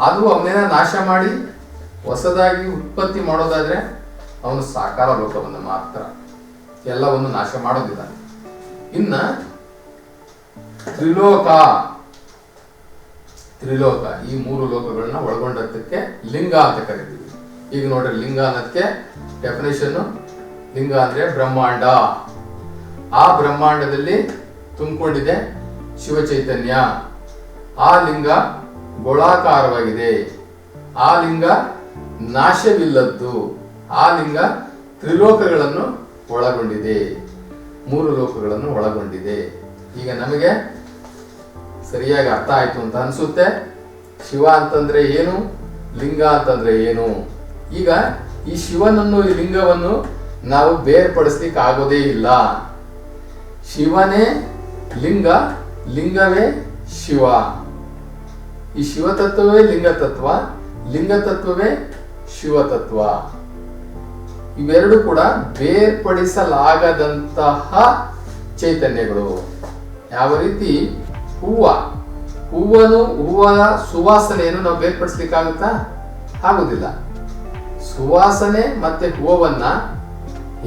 ಅದು ಅವನೇನ ನಾಶ ಮಾಡಿ ಹೊಸದಾಗಿ ಉತ್ಪತ್ತಿ ಮಾಡೋದಾದ್ರೆ ಅವನು ಸಾಕಾರ ಲೋಕವನ್ನು ಮಾತ್ರ. ಎಲ್ಲವನ್ನು ನಾಶ ಮಾಡೋದಿಲ್ಲ ಇನ್ನ ತ್ರಿಲೋಕ ತ್ರಿಲೋಕ, ಈ ಮೂರು ಲೋಕಗಳನ್ನ ಒಳಗೊಂಡದಕ್ಕೆ ಲಿಂಗ ಅಂತ ಕರಿತೀವಿ. ಈಗ ನೋಡ್ರಿ, ಲಿಂಗ ಅನ್ನೋದಕ್ಕೆ ಡೆಫಿನೇಷನ್ ಲಿಂಗ ಅಂದ್ರೆ ಬ್ರಹ್ಮಾಂಡ. ಆ ಬ್ರಹ್ಮಾಂಡದಲ್ಲಿ ತುಂಬಿಕೊಂಡಿದೆ ಶಿವ ಚೈತನ್ಯ. ಆ ಲಿಂಗ ಗೋಳಾಕಾರವಾಗಿದೆ. ಆ ಲಿಂಗ ನಾಶವಿಲ್ಲದ್ದು. ಆ ಲಿಂಗ ತ್ರಿಲೋಕಗಳನ್ನು ಒಳಗೊಂಡಿದೆ. ಮೂರು ಲೋಕಗಳನ್ನು ಒಳಗೊಂಡಿದೆ. ಈಗ ನಮಗೆ ಸರಿಯಾಗಿ ಅರ್ಥ ಆಯ್ತು ಅಂತ ಅನ್ಸುತ್ತೆ. ಶಿವ ಅಂತಂದ್ರೆ ಏನು? ಲಿಂಗ ಅಂತಂದ್ರೆ ಏನು? ಈಗ ಈ ಶಿವನನ್ನು, ಈ ಲಿಂಗವನ್ನು ನಾವು ಬೇರ್ಪಡಿಸ್ಲಿಕ್ಕೆ ಆಗೋದೇ ಇಲ್ಲ. ಶಿವನೇ ಲಿಂಗ, ಲಿಂಗವೇ ಶಿವ. ಈ ಶಿವತತ್ವವೇ ಲಿಂಗತತ್ವ, ಲಿಂಗತತ್ವವೇ ತತ್ವ ಇವೆರಡು ಕೂಡ ಬೇರ್ಪಡಿಸಲಾಗದಂತಹ ಚೈತನ್ಯಗಳು. ಯಾವ ರೀತಿ? ಹೂವ. ಹೂವನು ಹೂವ ಸುವಾಸನೆಯನ್ನು ನಾವು ಬೇರ್ಪಡಿಸ್ಲಿಕ್ಕಾಗುತ್ತಾ? ಆಗುದಿಲ್ಲ ಸುವಾಸನೆ ಮತ್ತೆ ಹೂವನ್ನ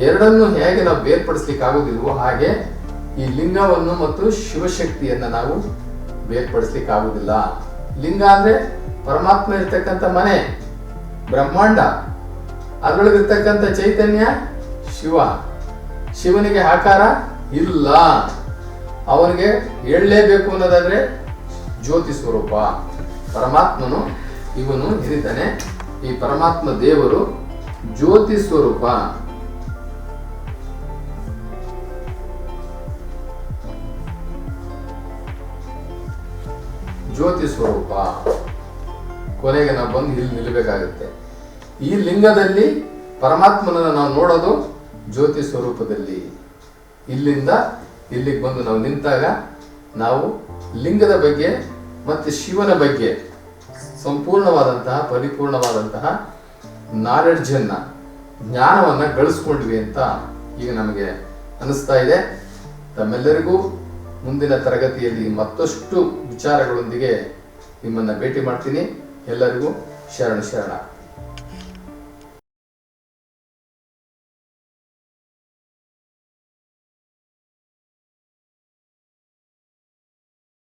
ಎರಡನ್ನು ಹೇಗೆ ನಾವು ಬೇರ್ಪಡಿಸ್ಲಿಕ್ಕೆ ಆಗುದಿಲ್ವೋ ಹಾಗೆ ಈ ಲಿಂಗವನ್ನು ಮತ್ತು ಶಿವಶಕ್ತಿಯನ್ನ ನಾವು ಬೇರ್ಪಡಿಸ್ಲಿಕ್ಕೆ ಆಗುದಿಲ್ಲ ಲಿಂಗ ಅಂದ್ರೆ ಪರಮಾತ್ಮ ಇರ್ತಕ್ಕಂಥ ಮನೆ, ಬ್ರಹ್ಮಾಂಡ. ಅದರೊಳಗಿರ್ತಕ್ಕಂಥ ಚೈತನ್ಯ ಶಿವ. ಶಿವನಿಗೆ ಆಕಾರ ಇಲ್ಲ. ಅವನಿಗೆ ಹೇಳಲೇಬೇಕು ಅನ್ನೋದಾದ್ರೆ ಜ್ಯೋತಿ ಸ್ವರೂಪ. ಪರಮಾತ್ಮನು ಇವನು ಹಿರಿತಾನೆ ಈ ಪರಮಾತ್ಮ ದೇವರು ಜ್ಯೋತಿ ಸ್ವರೂಪ. ಜ್ಯೋತಿ ಸ್ವರೂಪ. ಕೊನೆಗೆ ನಾವು ಬಂದು ಇಲ್ಲಿ ನಿಲ್ಲಬೇಕಾಗುತ್ತೆ. ಈ ಲಿಂಗದಲ್ಲಿ ಪರಮಾತ್ಮನನ್ನು ನಾವು ನೋಡೋದು ಜ್ಯೋತಿ ಸ್ವರೂಪದಲ್ಲಿ. ಇಲ್ಲಿಂದ ಇಲ್ಲಿಗೆ ಬಂದು ನಾವು ನಿಂತಾಗ ನಾವು ಲಿಂಗದ ಬಗ್ಗೆ ಮತ್ತು ಶಿವನ ಬಗ್ಗೆ ಸಂಪೂರ್ಣವಾದಂತಹ, ಪರಿಪೂರ್ಣವಾದಂತಹ ನಾಲೆಡ್ಜನ್ನು ಜ್ಞಾನವನ್ನು ಗಳಿಸ್ಕೊಂಡ್ವಿ ಅಂತ ಈಗ ನಮಗೆ ಅನಿಸ್ತಾ ಇದೆ. ತಮ್ಮೆಲ್ಲರಿಗೂ ಮುಂದಿನ ತರಗತಿಯಲ್ಲಿ ಮತ್ತಷ್ಟು ವಿಚಾರಗಳೊಂದಿಗೆ ನಿಮ್ಮನ್ನು ಭೇಟಿ ಮಾಡ್ತೀನಿ. ಎಲ್ಲರಿಗೂ ಶರಣ ಶರಣ.